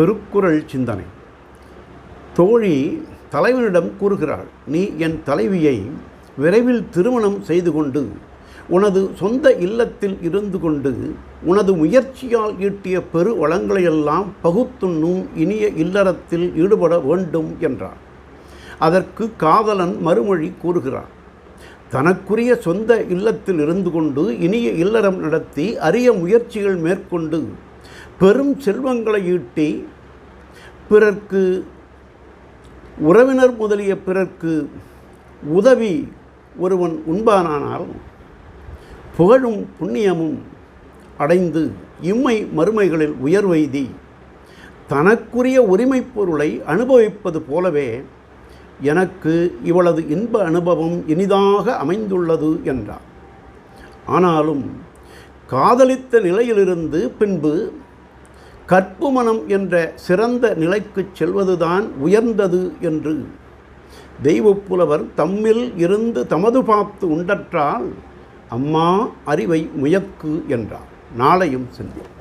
திருக்குறள் சிந்தனை. தோழி தலைவனிடம் கூறுகிறாள் நீ என் தலைவியை விரைவில் திருமணம் செய்து கொண்டு உனது சொந்த இல்லத்தில் இருந்து கொண்டு உனது முயற்சியால் ஈட்டிய பெரு வளங்களையெல்லாம் பகுத்துண்ணும் இனிய இல்லறத்தில் ஈடுபட வேண்டும் என்றார் அதற்கு காதலன் மறுமொழி கூறுகிறார் தனக்குரிய சொந்த இல்லத்தில் இருந்து கொண்டு இனிய இல்லறம் நடத்தி அரிய முயற்சிகள் மேற்கொண்டு பெரும் செல்வங்களை ஈட்டி பிறர்க்கு உறவினர் முதலிய பிறர்க்கு உதவி ஒருவன் உண்பானானால் புகழும் புண்ணியமும் அடைந்து இம்மை மறுமைகளில் உயர்வெய்தி தனக்குரிய உரிமைப் பொருளை அனுபவிப்பது போலவே எனக்கு இவளது இன்ப அனுபவம் இனிதாக அமைந்துள்ளது என்றார். ஆனாலும் காதலித்த நிலையிலிருந்து பின்பு கற்பு மனம் என்ற சிறந்த நிலைக்குச் செல்வதுதான் உயர்ந்தது என்று. தெய்வப்புலவர் தம்மில் இருந்து தமது பார்த்து உண்டற்றால் அம்மா அறிவை முயக்கு என்றார். நாளையும் சிந்திப்போம்